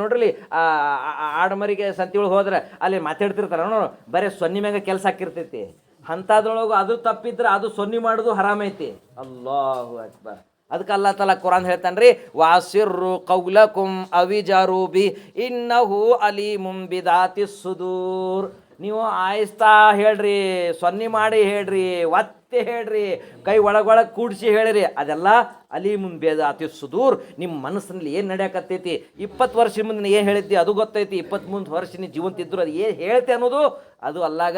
ನೋಡ್ರಿ ಆಡಮರಿಗೆ ಸಂತಿ ಒಳಗೆ ಹೋದ್ರೆ ಅಲ್ಲಿ ಮಾತಾಡ್ತಿರ್ತಾರ ನೋಡು, ಬರೀ ಸೊನ್ನಿ ಮ್ಯಾಗ ಕೆಲಸ ಹಾಕಿರ್ತೈತಿ. ಅಂಥದ್ರೊಳಗೆ ಅದು ತಪ್ಪಿದ್ರೆ ಅದು ಸೊನ್ನೆ ಮಾಡೋದು ಹರಾಮೈತಿ ಅಲ್ಲಾಹು ಅಕ್ಬರ್. ಅದಕ್ಕೆ ಅಲ್ಲಾ ತಲ ಕುರಾನ್ ಹೇಳ್ತಾನ್ರಿ, ವಾಸಿರ್ರು ಕೌಲಕುಂ ಅವಿಜಾರು ಬಿ, ಇನ್ನಹು ಅಲಿ ಮುಂಬಿದಾತಿ ಸುದೂರ್. ನೀವು ಆಯಿಸ್ತಾ ಹೇಳ್ರಿ, ಸೊನ್ನಿ ಮಾಡಿ ಹೇಳ್ರಿ, ಒತ್ತಿ ಹೇಳ್ರಿ. ಕೈ ಒಳಗೊಳಗೆ ಕೂಡಿಸಿ ಹೇಳಿರಿ. ಅದೆಲ್ಲ ಅಲಿ ಮುಂಬೇದ ಅತಿ ಸುದೂರ್. ನಿಮ್ಮ ಮನಸ್ಸಿನಲ್ಲಿ ಏನು ನಡೆಯಕತ್ತೈತಿ? ಇಪ್ಪತ್ತು ವರ್ಷ ಮುಂದೆ ಏನು ಹೇಳಿದ್ದಿ? ಅದು ಗೊತ್ತೈತಿ. ಇಪ್ಪತ್ತ್ಮೂರು ವರ್ಷ ನೀ ಜೀವಂತ ಇದ್ರು ಅದು ಏನು ಹೇಳ್ತೆ ಅನ್ನೋದು ಅದು ಅಲ್ಲಾಗ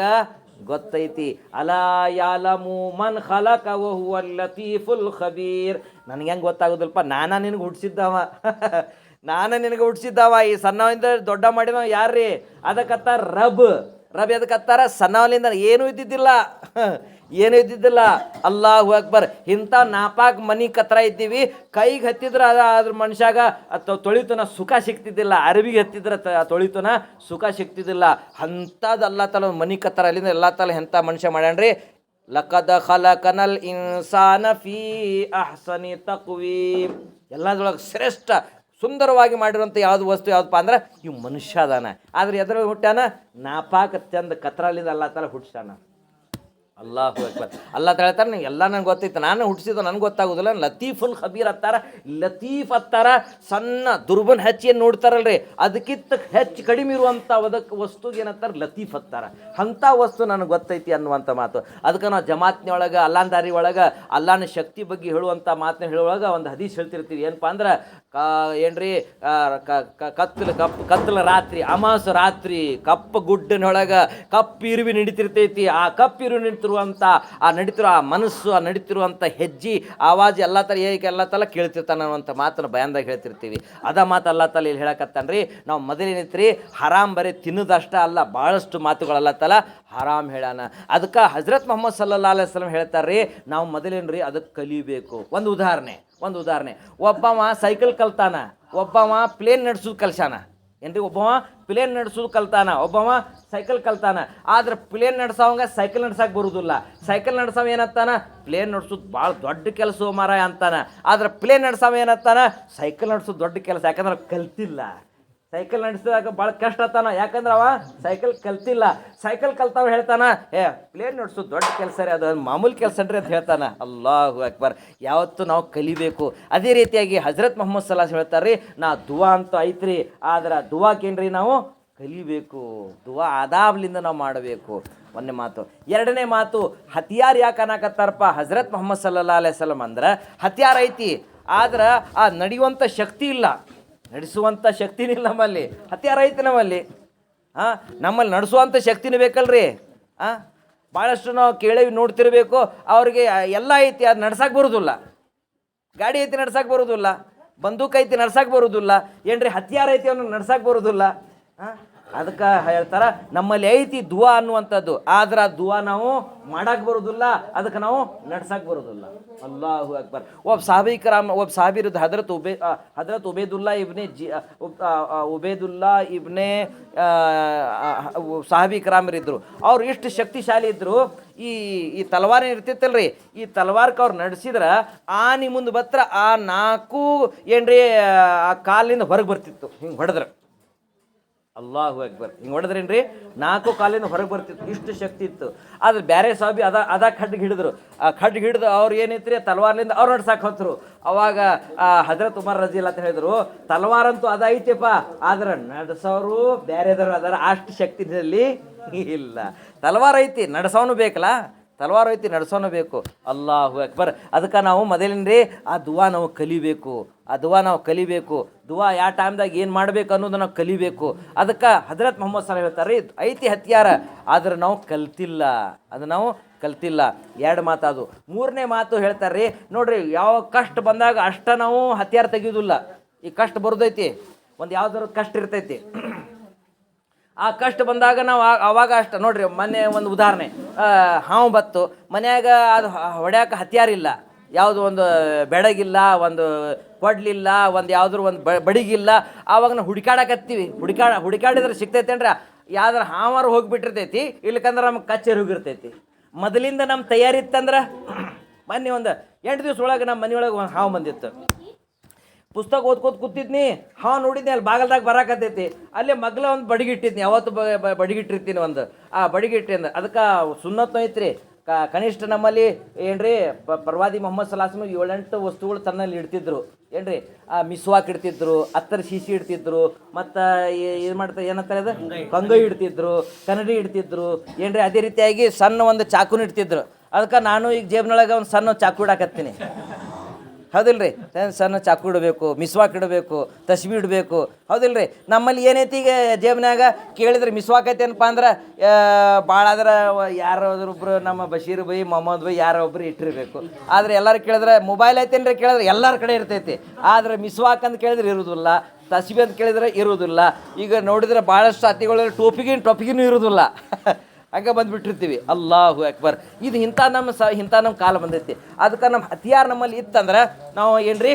ಗೊತ್ತೈತಿ. ಅಲಾ ಯಾಲಮು ಮನ್ ಖಲಕ ವಹುವ ಲತೀಫುಲ್ ಖಬೀರ್. ನನಗೆ ಹೆಂಗೆ ಗೊತ್ತಾಗೋದಿಲ್ಲಪ್ಪ. ನಾನಾ ನಿನಗೆ ಹುಡ್ಸಿದ್ದವ ನಾನು ನಿನಗೆ ಹುಡ್ಸಿದ್ದವ ಈ ಸಣ್ಣವಿಂದ ದೊಡ್ಡ ಮಾಡಿದವ ಯಾರ್ರಿ? ಅದಕ್ಕತ್ತ ರಬ್. ರಬ್ ಎದಕ್ಕತ್ತಾರ ಸಣ್ಣವಲಿಂದ ಏನೂ ಇದ್ದಿದ್ದಿಲ್ಲ. ಏನೂ ಇದ್ದಿದ್ದಿಲ್ಲ? ಅಲ್ಲಾಹು ಅಕ್ಬರ್. ಇಂಥ ನಾಪಾಕ್ ಮನಿ ಕತ್ರ ಇದ್ದೀವಿ. ಕೈಗೆ ಹತ್ತಿದ್ರೆ ಅದ ಅದ್ರ ಮನುಷ್ಯಾಗ ತೊಳಿತನ ಸುಖ ಸಿಗ್ತಿದ್ದಿಲ್ಲ. ಅರಬಿಗೆ ಹತ್ತಿದ್ರೆ ತೊಳಿತನ ಸುಖ ಸಿಗ್ತಿದ್ದಿಲ್ಲ. ಅಂಥದ್ದು ಅಲ್ಲ ತಲ ಮನಿ ಕತ್ರ. ಅಲ್ಲಿಂದ ಎಲ್ಲ ತಲ ಎಂಥ ಮನುಷ್ಯ ಮಾಡ್ಯಾನ್ರಿ? ಲಕದ ಖಲಕನಲ್ ಇನ್ಸಾನ ಫೀ ಅಹ್ಸನಿ ತಕ್ವಿ ಎಲ್ಲದ್ರೊಳಗೆ ಶ್ರೇಷ್ಠ, ಸುಂದರವಾಗಿ ಮಾಡಿರುವಂಥ ಯಾವುದು ವಸ್ತು ಯಾವುದಪ್ಪ ಅಂದ್ರೆ ಇವು ಮನುಷ್ಯ ಅದಾನ. ಆದ್ರೆ ಎದ್ರ ಹುಟ್ಟ್ಯಾನ? ನಾಪಾಕ ಚಂದ ಕತ್ರಲಿಂದ ಅಲ್ಲ ತಲ ಹುಟ್ಸ್ಯಾನ. ಅಲ್ಲಾಹು ಅಕ್ಬರ್. ಅಲ್ಲ ಹೇಳ್ತಾರೆ ನೀವು ಎಲ್ಲ ನನಗೆ ಗೊತ್ತಿತ್ತು ನಾನು ಹುಟ್ಟಿಸಿದ್ದು ನನಗೆ ಗೊತ್ತಾಗೋದಿಲ್ಲ. ಲತೀಫುಲ್ ಖಬೀರ್ ಅತ್ತಾರ ಲತೀಫ್ ಅತ್ತಾರ ಸಣ್ಣ ದುರ್ಬನ್ ಹೆಚ್ಚಿಯನ್ನು ನೋಡ್ತಾರಲ್ರಿ. ಅದಕ್ಕಿಂತ ಹೆಚ್ಚು ಕಡಿಮೆ ಇರುವಂಥ ಅದಕ್ಕೆ ವಸ್ತುಗೆ ಏನಂತಾರೆ, ಲತೀಫ್ ಅತ್ತಾರ ಅಂಥ ವಸ್ತು ನನಗೆ ಗೊತ್ತೈತಿ ಅನ್ನುವಂಥ ಮಾತು. ಅದಕ್ಕೆ ನಾವು ಜಮಾತ್ನೊಳಗೆ ಅಲ್ಲಾನ್ ದಾರಿ ಒಳಗೆ ಅಲ್ಲಾನ ಶಕ್ತಿ ಬಗ್ಗೆ ಹೇಳುವಂಥ ಮಾತನ್ನ ಹೇಳುವಾಗ ಒಂದು ಹದೀಸ್ ಹೇಳ್ತಿರ್ತೀವಿ. ಏನಪ್ಪ ಅಂದ್ರೆ ಕಾ, ಏನ್ರಿ ಕತ್ತಲು ಕಪ್ಪು ಕತ್ತಲ ರಾತ್ರಿ, ಅಮಾಸ ರಾತ್ರಿ, ಕಪ್ಪ ಗುಡ್ಡನೊಳಗೆ ಕಪ್ಪು ಇರುವಿ ನಡೀತಿರ್ತೈತಿ. ಆ ಕಪ್ಪು ಇರುವಿ ನಡೀತಿರುವಂಥ ಆ ನಡೀತಿರೋ ಆ ಮನಸ್ಸು, ಆ ನಡೀತಿರುವಂಥ ಹೆಜ್ಜೆ, ಆವಾಜ್ ಎಲ್ಲ ಥರ ಏಕೆ ಎಲ್ಲ ತಲ ಕೇಳ್ತಿರ್ತಾನೆ ಅನ್ನೋಂಥ ಮಾತನ್ನು ಭಯಂದಾಗ ಹೇಳ್ತಿರ್ತೀವಿ. ಅದ ಮಾತು ಅಲ್ಲ ತಲ ಇಲ್ಲಿ ಹೇಳಕತ್ತಾನ್ರಿ. ನಾವು ಮೊದಲೇನೈತ್ರಿ ಹರಾಮ್ ಬರೀ ತಿನ್ನೋದಷ್ಟ ಅಲ್ಲ ಭಾಳಷ್ಟು ಮಾತುಗಳಲ್ಲ ತಲ, ಹರಾಮ್ ಹೇಳಾನ. ಅದಕ್ಕೆ ಹಜರತ್ ಮೊಹಮ್ಮದ್ ಸಲ್ಲಾ ಅಲೈಹಿ ಹೇಳ್ತಾರೆ ಹೇಳ್ತಾರ್ರಿ, ನಾವು ಮೊದಲೇನ್ರಿ ಅದಕ್ಕೆ ಕಲಿಬೇಕು. ಒಂದು ಉದಾಹರಣೆ. ಒಂದು ಉದಾಹರಣೆ. ಒಬ್ಬವ ಸೈಕಲ್ ಕಲ್ತಾನ, ಒಬ್ಬವ ಪ್ಲೇನ್ ನಡೆಸೋದು ಕಲ್ಸಾನ ಏನ್ರಿ ಒಬ್ಬವ ಪ್ಲೇನ್ ನಡೆಸೋದು ಕಲ್ತಾನ, ಒಬ್ಬವ ಸೈಕಲ್ ಕಲ್ತಾನ. ಆದ್ರೆ ಪ್ಲೇನ್ ನಡ್ಸವಂಗ ಸೈಕಲ್ ನಡ್ಸಕ್ಕೆ ಬರುದಿಲ್ಲ. ಸೈಕಲ್ ನಡ್ಸವ ಏನಂತಾನ? ಪ್ಲೇನ್ ನಡ್ಸೋದು ಭಾಳ ದೊಡ್ಡ ಕೆಲಸ ಮಾರ ಅಂತಾನ. ಆದ್ರೆ ಪ್ಲೇನ್ ನಡ್ಸವ ಏನಂತಾನ? ಸೈಕಲ್ ನಡ್ಸೋದು ದೊಡ್ಡ ಕೆಲಸ. ಯಾಕಂದ್ರೆ ಕಲ್ತಿಲ್ಲ. ಸೈಕಲ್ ನಡೆಸಿದಾಗ ಭಾಳ ಕಷ್ಟ ಆತಾನ. ಯಾಕಂದ್ರೆ ಅವ ಸೈಕಲ್ ಕಲ್ತಿಲ್ಲ. ಸೈಕಲ್ ಕಲ್ತಾವ ಹೇಳ್ತಾನ, ಏ ಪ್ಲೇನ್ ನಡೆಸೋದು ದೊಡ್ಡ ಕೆಲಸ ರೀ ಅದು ಮಾಮೂಲಿ ಕೆಲಸ ರೀ ಅಂತ ಹೇಳ್ತಾನ. ಅಲ್ಲಾಹು ಅಕ್ಬರ್. ಯಾವತ್ತು ನಾವು ಕಲಿಬೇಕು. ಅದೇ ರೀತಿಯಾಗಿ ಹಜರತ್ ಮೊಹಮ್ಮದ್ ಸಲಾಸ್ ಹೇಳ್ತಾರೆ ನಾ ದುವಾ ಅಂತ ಐತ್ರಿ, ಆದ್ರೆ ದುವಾಕೇನ್ರಿ ನಾವು ಕಲಿಬೇಕು. ದುವಾ ಆದಾಬ್ಲಿಂದ ನಾವು ಮಾಡಬೇಕು. ಒಂದನೇ ಮಾತು. ಎರಡನೇ ಮಾತು, ಹತಿಯಾರ್ ಯಾಕೆ ಅನ್ನಕತ್ತಾರಪ್ಪ ಹಜರತ್ ಮೊಹಮ್ಮದ್ ಸಲ್ಲಾ ವಸಲ್ಲಂ ಅಂದ್ರೆ, ಹತಿಯಾರ್ ಐತಿ, ಆದ್ರೆ ಆ ನಡೆಯುವಂಥ ಶಕ್ತಿ ಇಲ್ಲ. ನಡೆಸುವಂಥ ಶಕ್ತಿನೇ ಇಲ್ಲ ನಮ್ಮಲ್ಲಿ. ಹತ್ಯಾರ ಐತೆ ನಮ್ಮಲ್ಲಿ. ಹಾಂ ನಮ್ಮಲ್ಲಿ ನಡೆಸುವಂಥ ಶಕ್ತಿನೂ ಬೇಕಲ್ರಿ. ಹಾಂ ಭಾಳಷ್ಟು ನಾವು ಕೇಳೇವಿ ನೋಡ್ತಿರಬೇಕು. ಅವ್ರಿಗೆ ಎಲ್ಲ ಐತಿ, ಅದು ನಡ್ಸಕ್ಕೆ ಬರೋದಿಲ್ಲ. ಗಾಡಿ ಐತಿ ನಡ್ಸಕ್ಕೆ ಬರೋದಿಲ್ಲ. ಬಂದೂಕೈತಿ ಐತಿ ನಡ್ಸಕ್ಕೆ ಬರೋದಿಲ್ಲ. ಏನ್ರಿ ಹತ್ಯಾರ ಐತಿ ಅವ್ನಿಗೆ ನಡ್ಸಕ್ಕೆ ಬರೋದಿಲ್ಲ. ಹಾಂ ಅದಕ್ಕೆ ಹೇಳ್ತಾರ, ನಮ್ಮಲ್ಲಿ ಐತಿ ದುವಾ ಅನ್ನುವಂಥದ್ದು. ಆದ್ರೆ ಆ ದುವಾ ನಾವು ಮಾಡಕ್ಕೆ ಬರೋದಿಲ್ಲ, ಅದಕ್ಕೆ ನಾವು ನಡ್ಸಕ್ಕೆ ಬರೋದಿಲ್ಲ. ಅಲ್ಲಾಹು ಅಕ್ಬರ್. ಒಬ್ಬ ಸಾಬಿಕರಾಮ್ ಒಬ್ಬ ಸಾಬಿರದ ಹಜರತ್ ಉಬೇ ಹದ್ರತ್ ಉಬೇದುಲ್ಲಾ ಇಬ್ನೆ ಜಿ ಉಬೇದುಲ್ಲಾ ಇಬ್ನೆ ಸಾಬಿಕರಾಮರಿದ್ದರು ಅವ್ರು ಎಷ್ಟು ಶಕ್ತಿಶಾಲಿ ಇದ್ದರು ಈ ಈ ತಲವಾರ ಇರ್ತಿತ್ತಲ್ರಿ? ಈ ತಲವಾರಕ್ಕೆ ಅವ್ರು ನಡೆಸಿದ್ರೆ ಆನಿ ಮುಂದೆ ಬತ್ರ ಆ ನಾಲ್ಕು ಏನ್ರಿ ಆ ಕಾಲಿಂದ ಹೊರಗೆ ಬರ್ತಿತ್ತು. ಹಿಂಗೆ ಹೊಡೆದ್ರೆ. ಅಲ್ಲಾಹು ಅಕ್ಬರ್. ಹಿಂಗೆ ಹೊಡೆದ್ರೇನ್ರಿ ನಾಲ್ಕು ಕಾಲಿನ ಹೊರಗೆ ಬರ್ತಿತ್ತು. ಇಷ್ಟು ಶಕ್ತಿ ಇತ್ತು. ಆದ್ರೆ ಬೇರೆ ಸಾಬಿ ಅದ ಅದ ಖಡ್ಗೆ ಹಿಡಿದ್ರು. ಆ ಖಡ್ಗೆ ಹಿಡಿದು ಅವ್ರು ಏನೈತ್ರಿ? ತಲವಾರ್ಲಿಂದ ಅವ್ರು ನಡ್ಸಾಕ್ ಹೊತ್ತರು ಅವಾಗ, ಆ ಹಜರತ್ ಉಮರ್ ರಜೀಲ್ ಅಂತ ಹೇಳಿದ್ರು, ತಲವಾರಂತೂ ಅದ ಐತಿಪ್ಪ ಆದ್ರೆ ನಡೆಸೋರು ಬೇರೆದವರು ಅದರ. ಅಷ್ಟು ಶಕ್ತಿನಲ್ಲಿ ಇಲ್ಲ. ತಲವಾರ್ ಐತಿ. ನಡೆಸೋನು ಬೇಕಲ್ಲ. ತಲವಾರು ಐತಿ, ನಡ್ಸೋನು ಬೇಕು. ಅಲ್ಲಾಹು ಅಕ್ಬರ್. ಅದಕ್ಕೆ ನಾವು ಮೊದಲಿನ್ರಿ ಆ ದುವಾ ನಾವು ಕಲಿಬೇಕು. ಆ ದುವಾ ನಾವು ಕಲಿಬೇಕು. ದುವಾ ಯಾವ ಟೈಮ್ದಾಗ ಏನು ಮಾಡಬೇಕು ಅನ್ನೋದು ನಾವು ಕಲಿಬೇಕು. ಅದಕ್ಕೆ ಹಜರತ್ ಮೊಹಮ್ಮದ್ ಸಲ ಹೇಳ್ತಾರೆ ಐತಿ ಹತ್ಯಾರ, ಆದ್ರೆ ನಾವು ಕಲ್ತಿಲ್ಲ. ಅದು ನಾವು ಕಲ್ತಿಲ್ಲ. ಎರಡು ಮಾತು ಅದು. ಮೂರನೇ ಮಾತು ಹೇಳ್ತಾರೆ ರೀ ನೋಡ್ರಿ ಯಾವ ಕಷ್ಟ ಬಂದಾಗ ಅಷ್ಟ ನಾವು ಹತ್ಯಾರ ತೆಗೆಯೋದಿಲ್ಲ. ಈ ಕಷ್ಟ ಬರೋದೈತಿ. ಒಂದು ಯಾವ್ದಾದ್ರು ಕಷ್ಟ ಇರ್ತೈತಿ. ಆ ಕಷ್ಟ ಬಂದಾಗ ನಾವು ಅವಾಗ ಅಷ್ಟ ನೋಡ್ರಿ, ಮೊನ್ನೆ ಒಂದು ಉದಾಹರಣೆ. ಹಾವು ಬತ್ತು. ಮನ್ಯಾಗ ಅದು ಹೊಡ್ಯಾಕ ಹತ್ಯಾರಿಲ್ಲ ಯಾವುದು ಒಂದು ಬೆಡಗಿಲ್ಲ, ಒಂದು ಕೊಡ್ಲಿಲ್ಲ, ಒಂದು ಯಾವ್ದಾರು ಒಂದು ಬಡಿಗಿಲ್ಲ. ಆವಾಗ ನಾವು ಹುಡುಕಾಡಕತ್ತೀವಿ ಹುಡುಕಾಡ ಹುಡುಕಾಡಿದ್ರೆ ಅಂದ್ರೆ ಯಾವ್ದಾರ ಹಾವಾರು ಹೋಗಿಬಿಟ್ಟಿರ್ತೈತಿ ಇಲ್ಲಕಂದ್ರೆ ನಮ್ಗೆ ಕಚ್ಚೇರಿ ಹೋಗಿರ್ತೈತಿ. ಮೊದಲಿಂದ ನಮ್ಮ ತಯಾರಿತ್ತಂದ್ರೆ ಮೊನ್ನೆ ಒಂದು ಎಂಟು ದಿವ್ಸ ಒಳಗೆ ನಮ್ಮ ಮನೆಯೊಳಗೆ ಒಂದು ಹಾವು ಬಂದಿತ್ತು. ಪುಸ್ತಕ ಓದ್ಕೋತ ಕೂತಿದ್ನಿ. ಹಾ ನೋಡಿದ್ನಿ ಅಲ್ಲಿ ಬಾಗಲ್ದಾಗ ಬರಾಕತ್ತೈತಿ. ಅಲ್ಲಿ ಮಗ್ಲ ಒಂದು ಬಡಿಗಿಟ್ಟಿದ್ನಿ. ಬ- ಬಡಿಗಿಟ್ಟಿರ್ತೀನಿ ಒಂದು. ಆ ಬಡಿಗಿಟ್ಟಿಂದ ಅದಕ್ಕೆ ಸುನ್ನತ್ತು ಐತ್ರಿ. ಕ ಕನಿಷ್ಠ ನಮ್ಮಲ್ಲಿ ಏನ್ರಿ ಪ್ರವಾದಿ ಮೊಹಮ್ಮದ್ ಸಲಾಸ್ನು ಏಳೆಂಟು ವಸ್ತುಗಳು ತನ್ನಲ್ಲಿ ಇಡ್ತಿದ್ರು. ಏನ್ರಿ ಆ ಮಿಸ್ವಾಕ್ ಇಡ್ತಿದ್ರು ಅತ್ತರ ಶೀಶಿ ಇಡ್ತಿದ್ರು ಮತ್ತು ಏನು ಮಾಡ್ತಾರೆ ಏನಂತಾರೆ ಅದು? ಕಂಗೈ ಇಡ್ತಿದ್ರು ಕನ್ನಡಿ ಇಡ್ತಿದ್ರು. ಏನ್ರಿ ಅದೇ ರೀತಿಯಾಗಿ ಸಣ್ಣ ಒಂದು ಚಾಕುನ ಇಡ್ತಿದ್ರು. ಅದಕ್ಕೆ ನಾನು ಈಗ ಜೇಬ್ನೊಳಗೆ ಒಂದು ಸಣ್ಣ ಚಾಕು ಇಡಾಕತ್ತೀನಿ. ಹೌದಿಲ್ರಿ? ರೀ ಸಣ್ಣ ಚಾಕು ಇಡಬೇಕು, ಮಿಸ್ವಾಕ್ ಇಡಬೇಕು, ತಸ್ಬಿ ಇಡಬೇಕು ಹೌದಿಲ್ಲ ರೀ ನಮ್ಮಲ್ಲಿ ಏನೈತಿ ಈಗ ಜೇಬ್ನಾಗ ಕೇಳಿದ್ರೆ ಮಿಸ್ವಾಕ್ ಐತೆ ಏನಪ್ಪ ಅಂದ್ರೆ ಭಾಳ ಆದ್ರೆ ಯಾರಾದ್ರೊಬ್ರು ನಮ್ಮ ಬಶೀರ್ ಬೈ ಮೊಹಮ್ಮದ್ ಬೈ ಯಾರೋ ಒಬ್ರು ಇಟ್ಟಿರಬೇಕು. ಆದ್ರೆ ಎಲ್ಲರೂ ಕೇಳಿದ್ರೆ ಮೊಬೈಲ್ ಐತೇನ್ರಿ ಕೇಳಿದ್ರೆ ಎಲ್ಲರ ಕಡೆ ಇರ್ತೈತಿ. ಆದ್ರೆ ಮಿಸ್ವಾಕ್ ಅಂತ ಕೇಳಿದ್ರೆ ಇರುವುದಿಲ್ಲ ತಸ್ಬಿ ಅಂತ ಕೇಳಿದ್ರೆ ಇರುವುದಿಲ್ಲ ಈಗ ನೋಡಿದ್ರೆ ಭಾಳಷ್ಟು ಅತಿಗಳು ಟೋಪಿಗಿನ, ಟೊಪಿಗಿನೂ ಇರುವುದಿಲ್ಲ ಹಂಗೆ ಬಂದ್ಬಿಟ್ಟಿರ್ತೀವಿ. ಅಲ್ಲಾಹು ಅಕ್ಬರ್. ಇದು ಇಂಥ ನಮ್ಮ ಸ, ಇಂಥ ನಮ್ಮ ಕಾಲ ಬಂದೈತಿ. ಅದಕ್ಕೆ ನಮ್ಮ ಹತಿಯಾರ್ ನಮ್ಮಲ್ಲಿ ಇತ್ತಂದ್ರೆ ನಾವು ಏನ್ರಿ?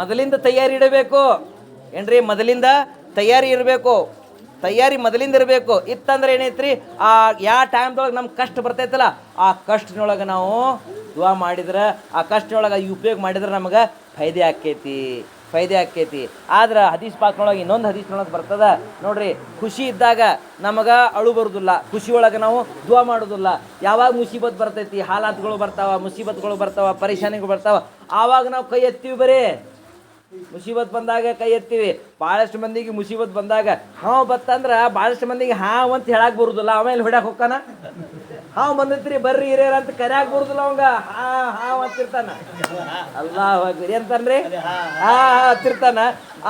ಮೊದಲಿಂದ ತಯಾರಿ ಇಡಬೇಕು. ಏನ್ರಿ? ಮೊದಲಿಂದ ತಯಾರಿ ಇರಬೇಕು. ತಯಾರಿ ಮೊದಲಿಂದ ಇರಬೇಕು. ಇತ್ತಂದ್ರೆ ಏನೈತ್ರಿ? ಆ ಯಾವ ಟೈಮ್ದೊಳಗೆ ನಮ್ಗೆ ಕಷ್ಟ ಬರ್ತೈತಲ್ಲ, ಆ ಕಷ್ಟನೊಳಗೆ ನಾವು ದುವಾ ಮಾಡಿದ್ರೆ, ಆ ಕಷ್ಟನೊಳಗೆ ಈ ಉಪಯೋಗ ಮಾಡಿದ್ರೆ ನಮಗೆ ಫೈದೆ ಆಕ್ಕೈತಿ. ಫೈದೆ ಆಕ್ಕೈತಿ. ಆದ್ರೆ ಹದೀಸ್ ಪಾಕ್ನೊಳಗೆ ಇನ್ನೊಂದು ಹದೀಸ್ನೊಳಗೆ ಬರ್ತದ. ನೋಡ್ರಿ, ಖುಷಿ ಇದ್ದಾಗ ನಮಗೆ ಅಳು ಬರುದಿಲ್ಲ. ಖುಷಿ ಒಳಗೆ ನಾವು ದುವಾ ಮಾಡೋದಿಲ್ಲ. ಯಾವಾಗ ಮುಸೀಬತ್ ಬರ್ತೈತಿ, ಹಾಲಾತ್ಗಳು ಬರ್ತಾವ, ಮುಸೀಬತ್ಗಳು ಬರ್ತಾವ, ಪರೇಶಾನಿಗಳು ಬರ್ತಾವ, ಆವಾಗ ನಾವು ಕೈ ಎತ್ತೀವಿ ಬರೀ. ಮುಸೀಬತ್ ಬಂದಾಗ ಕೈ ಎತ್ತೀವಿ. ಭಾಳಷ್ಟು ಮಂದಿಗೆ ಮುಸೀಬತ್ ಬಂದಾಗ ಹಾವು ಬತ್ತಂದ್ರೆ ಭಾಳಷ್ಟು ಮಂದಿಗೆ ಹಾವು ಅಂತ ಹೇಳಕ್ ಬರುದಿಲ್ಲ. ಆಮೇಲೆ ಹೊಡ್ಯಾಕ ಹೋಗ್ತಾನ? ಹಾವು ಬಂದೈತ್ರಿ ಬರ್ರಿ ಹಿರಿಯರ ಅಂತ ಕರ್ಯಾಕ್ ಬರುದಿಲ್ಲ ಅವಂಗ. ಹಾ ಹಾವ್ ಅಂತಿರ್ತಾನ. ಅಲ್ಲ ಅಂತನ್ರಿ ಹಾ ಹಾ. ಅಂತಿರ್ತಾನ.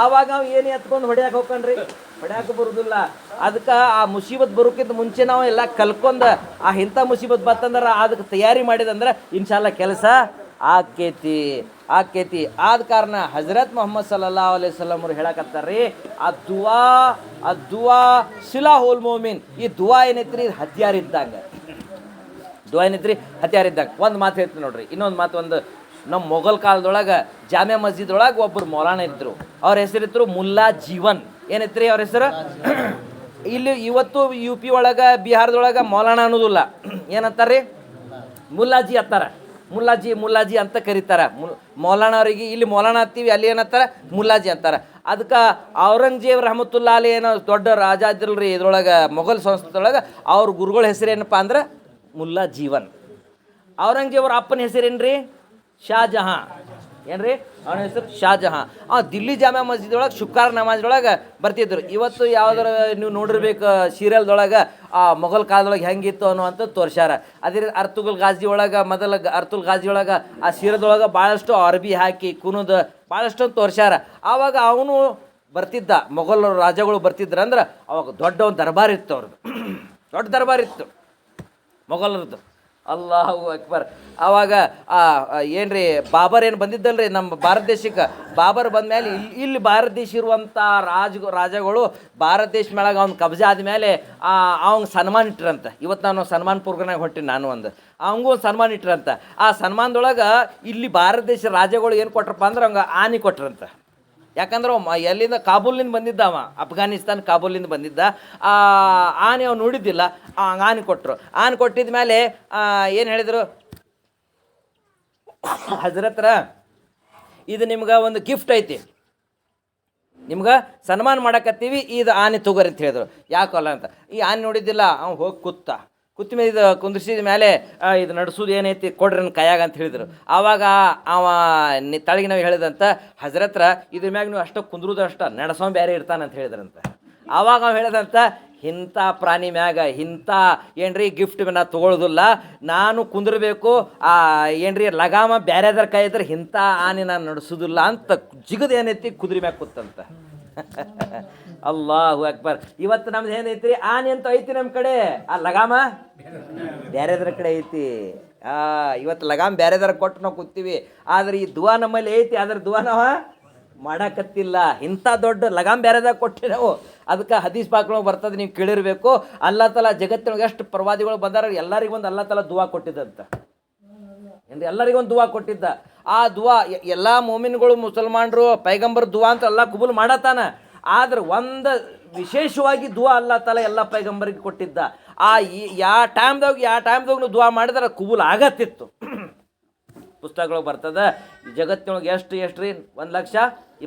ಆವಾಗ ಅವ್ ಏನು ಎತ್ಕೊಂಡು ಹೊಡ್ಯಾಕ ಹೋಗ್ಕನ್ರಿ ಹೊಡ್ಯಾಕ ಬರುದಿಲ್ಲ. ಅದಕ್ಕ ಆ ಮುಸೀಬತ್ ಬರೋಕ್ಕಿಂತ ಮುಂಚೆ ನಾವು ಎಲ್ಲ ಕಲ್ಕೊಂಡ ಆ ಇಂಥ ಮುಸೀಬತ್ ಬತ್ತಂದ್ರ ಅದಕ್ಕೆ ತಯಾರಿ ಮಾಡಿದಂದ್ರೆ ಇನ್ಶಾಲ್ಲ ಕೆಲಸ ಆಕೇತಿ ಆಕೇತಿ. ಆದ ಕಾರಣ ಹಜರತ್ ಮೊಹಮ್ಮದ್ ಸಲ್ಲಾ ಅವ್ರು ಹೇಳಕತ್ತಾರ್ರಿ ಆ ದುವಾ ಆ ದುವಾ ಶಿಲಾ ಹೋಲ್ ಮೋಮಿನ್. ಈ ದುವಾ ಏನೈತ್ರಿ? ಇದು ಹತ್ಯಾರ ಏನೈತ್ರಿ ಹತ್ಯಾರ ಇದ್ದಾಗ ಒಂದು ಮಾತು ಹೇಳ್ತೀನಿ ನೋಡ್ರಿ. ಇನ್ನೊಂದು ಮಾತು ಒಂದು ನಮ್ಮ ಮೊಘಲ್ ಕಾಲದೊಳಗೆ ಜಾಮೆ ಮಸ್ಜಿದ್ ಒಳಗೆ ಒಬ್ಬರು ಮೌಲಾನ ಇದ್ರು. ಅವ್ರ ಹೆಸರಿತ್ತು ಮುಲ್ಲಾ ಜೀವನ್. ಏನಿತ್ರಿ ಅವ್ರ ಹೆಸರು? ಇಲ್ಲಿ ಇವತ್ತು ಯು ಪಿ ಒಳಗೆ ಬಿಹಾರದೊಳಗೆ ಮೌಲಾನ ಅನ್ನೋದಿಲ್ಲ. ಏನಂತಾರೆ ಮುಲ್ಲಾಜಿ ಅತ್ತಾರ ಮುಲ್ಲಾಜಿ ಮುಲ್ಲಾಜಿ ಅಂತ ಕರೀತಾರೆ. ಮುಲ್ ಮೌಲಾನ ಅವರಿಗೆ ಇಲ್ಲಿ ಮೌಲಾನ ಹತ್ತೀವಿ ಅಲ್ಲಿ ಏನಂತಾರೆ? ಮುಲ್ಲಾಜಿ ಅಂತಾರೆ. ಅದಕ್ಕೆ ಔರಂಗಜೇಬ್ ರಹಮತುಲ್ಲಾ ಅಲ್ಲಿ ಏನೋ ದೊಡ್ಡ ರಾಜ ಇದ್ರಲ್ರಿ ಇದ್ರೊಳಗೆ ಮೊಘಲ್ ಸಂಸ್ಥೆದೊಳಗೆ ಅವ್ರ ಗುರುಗಳ ಹೆಸರೇನಪ್ಪ ಅಂದ್ರೆ ಮುಲ್ಲಾ ಜೀವನ್. ಔರಂಗಜೇಬ್ ಅವ್ರ ಅಪ್ಪನ ಹೆಸರೇನ್ರಿ? ಶಾಜಹಾನ್ ಏನ್ರಿ? ಅವನ ಹೆಸರು ಶಾಜಹಾನ್ ಆ ದಿಲ್ಲಿ ಜಾಮ ಮಸ್ಜಿದ್ ಒಳಗೆ ಶುಕ್ರ ನಮಾಜ್ದೊಳಗೆ ಬರ್ತಿದ್ರು. ಇವತ್ತು ಯಾವ್ದಾರ ನೀವು ನೋಡಿರ್ಬೇಕು ಸೀರಿಯಲ್ದೊಳಗೆ, ಆ ಮೊಘಲ್ ಕಾಲದೊಳಗೆ ಹೆಂಗಿತ್ತು ಅನ್ನುವಂಥ ತೋರ್ಸ್ಯಾರ. ಅದೇ ಅರ್ತುಲ್ ಗಾಜಿ ಒಳಗೆ, ಮೊದಲ ಅರ್ತುಲ್ ಗಾಜಿ ಒಳಗೆ, ಆ ಸೀರೆದೊಳಗೆ ಭಾಳಷ್ಟು ಅರ್ಬಿ ಹಾಕಿ ಕುನುದ ಭಾಳಷ್ಟು ತೋರ್ಸ್ಯಾರ. ಆವಾಗ ಅವನು ಬರ್ತಿದ್ದ ಮೊಘಲ್ ರಾಜಗಳು ಬರ್ತಿದ್ರಂದ್ರೆ ಅವಾಗ ದೊಡ್ಡ ಒಂದು ದರ್ಬಾರ್ ಇತ್ತು ಅವ್ರದ್ದು ದೊಡ್ಡ ದರ್ಬಾರ್ ಇತ್ತು. ಮೊಘಲರದ್ದು ಅಲ್ಲಾಹು ಅಕ್ಬರ್. ಆವಾಗ, ಆ ರೀ ಬಾಬರ್ ಏನು ಬಂದಿದ್ದಲ್ರಿ ನಮ್ಮ ಭಾರತ ದೇಶಕ್ಕೆ? ಬಾಬರ್ ಬಂದಮೇಲೆ ಇಲ್ಲಿ ಇಲ್ಲಿ ಭಾರತ ದೇಶ ಇರುವಂಥ ರಾಜ, ರಾಜಗಳು ಭಾರತ ದೇಶ ಮೇಳಾಗ ಅವ್ನ ಕಬ್ಜಾ ಆದಮೇಲೆ ಅವ್ನ ಸನ್ಮಾನ ಇಟ್ರಂತ. ಇವತ್ತು ನಾನು ಸನ್ಮಾನ ಪ್ರೋಗ್ರಾಮ್ನಾಗ ಹೊಂಟೀನಿ ನಾನು ಒಂದು ಅವಂಗೂ ಒಂದು ಸನ್ಮಾನ ಇಟ್ರಂತ. ಆ ಸನ್ಮಾನದೊಳಗೆ ಇಲ್ಲಿ ಭಾರತ ದೇಶ ರಾಜಗಳು ಏನು ಕೊಟ್ರಪ್ಪ ಅಂದ್ರೆ ಹಂಗೆ ಆನೆ ಕೊಟ್ರಂತ. ಯಾಕಂದ್ರೆ ಅವ ಎಲ್ಲಿಂದ ಕಾಬೂಲಿಂದ ಬಂದಿದ್ದ ಅವ, ಅಫ್ಘಾನಿಸ್ತಾನ್ ಕಾಬೂಲಿಂದ ಬಂದಿದ್ದ. ಆ, ಆನೆ ಅವ್ನು ನೋಡಿದ್ದಿಲ್ಲ. ಆನೆ ಕೊಟ್ಟರು ಆನೆ ಕೊಟ್ಟಿದ ಮೇಲೆ ಏನು ಹೇಳಿದರು? ಹಜರತ್ರ ಇದು ನಿಮ್ಗೆ ಒಂದು ಗಿಫ್ಟ್ ಐತಿ. ನಿಮ್ಗೆ ಸನ್ಮಾನ ಮಾಡಕತ್ತೀವಿ, ಇದು ಆನೆ ತಗೋರಿ ಅಂತ ಹೇಳಿದ್ರು. ಯಾಕಲ್ಲ ಅಂತ. ಈ ಆನೆ ನೋಡಿದ್ದಿಲ್ಲ ಅವ್ನು ಹೋಗಿ ಕೂತ. ಕುತ್ತ ಮೇಲೆ ಇದು ಕುಂದ್ರಿಸಿದ ಮೇಲೆ ಇದು ನಡೆಸೋದು ಏನೈತಿ, ಕೊಡ್ರಿ ನನ್ನ ಕೈಯಾಗ ಅಂತ ಹೇಳಿದರು. ಆವಾಗ ಅವ ನಿ ತಳಗಿ ನಾವು ಹೇಳಿದಂತ, ಹಜರತ್ರ, ಇದ್ರ ಮ್ಯಾಗ ನೀವು ಅಷ್ಟು ಕುಂದ್ರೂದು ಅಷ್ಟ ನಡೆಸೋ ಬೇರೆ ಇರ್ತಾನೆ ಅಂತ ಹೇಳಿದ್ರಂತ. ಆವಾಗ ಅವ ಹೇಳಿದಂತ, ಇಂಥ ಪ್ರಾಣಿ ಮ್ಯಾಗ, ಇಂಥ ಏನ್ರಿ ಗಿಫ್ಟ್ ನಾ ತೊಗೊಳೋದಿಲ್ಲ, ನಾನು ಕುಂದ್ರಬೇಕು, ಆ, ಏನ್ರಿ ಲಗಾಮ ಬ್ಯಾರೆದರ ಕೈ ಇದ್ರೆ ಇಂಥ ಆನೆ ನಾನು ನಡೆಸೋದಿಲ್ಲ ಅಂತ ಜಿಗದ ಏನೈತಿ ಕುದುರೆ ಮ್ಯಾಗ ಕೂತಂತ. ಅಲ್ಲಾಹು ಅಕ್ಬರ್. ಇವತ್ತು ನಮ್ದು ಏನೈತಿ ಆನೆ ಅಂತ ಐತಿ ನಮ್ಮ ಕಡೆ. ಆ ಲಗಾಮ? ಬೇರೆದ್ರ ಕಡೆ ಐತಿ. ಆ, ಇವತ್ತು ಲಗಾಮ್ ಬ್ಯಾರೆದರ ಕೊಟ್ಟು ನಾವು ಕೂತೀವಿ. ಆದ್ರೆ ಈ ದುವಾ ನಮ್ಮಲ್ಲಿ ಐತಿ. ಆದ್ರೆ ದುವಾ ನಾವ ಮಾಡಕತ್ತಿಲ್ಲ. ಇಂಥ ದೊಡ್ಡ ಲಗಾಮ್ ಬೇರೆದಾಗ ಕೊಟ್ಟಿ ನಾವು. ಅದಕ್ಕೆ ಹದೀಸ್ ಪಾಕ್ಗಳು ಬರ್ತದೆ, ನೀವು ಕೇಳಿರಬೇಕು. ಅಲ್ಲ ತಲ ಜಗತ್ತಿನೊಳಗೆ ಎಷ್ಟು ಪ್ರವಾದಿಗಳು ಬಂದಾರ, ಎಲ್ಲರಿಗೂ ಒಂದು ಅಲ್ಲ ತಲ ದುವಾ ಕೊಟ್ಟಿದ್ದಂತ. ಎಂದು ಎಲ್ಲರಿಗೂ ಒಂದು ದುವಾ ಕೊಟ್ಟಿದ್ದ. ಆ ದುವಾ ಎಲ್ಲ ಮೋಮಿನ್ಗಳು ಮುಸಲ್ಮಾನರು, ಪೈಗಂಬರ್ ದುವಾ ಅಂತ ಎಲ್ಲ ಕುಬುಲ್ ಮಾಡತಾನ ಆದ್ರೆ ಒಂದು ವಿಶೇಷವಾಗಿ ದುವಾ ಅಲ್ಲ ತಲ ಎಲ್ಲ ಪೈಗಂಬರಿಗೆ ಕೊಟ್ಟಿದ್ದ. ಆ ಯಾವ ಟೈಮ್ದಾಗ ಯಾವ ಟೈಮ್ದಾಗ ದುವಾ ಮಾಡಿದ್ರೆ ಕುಬುಲ್ ಆಗತ್ತಿತ್ತು. ಪುಸ್ತಕಗಳು ಬರ್ತದ. ಜಗತ್ತಿನೊಳಗೆ ಎಷ್ಟು ಎಷ್ಟು ರೀ ಒಂದು ಲಕ್ಷ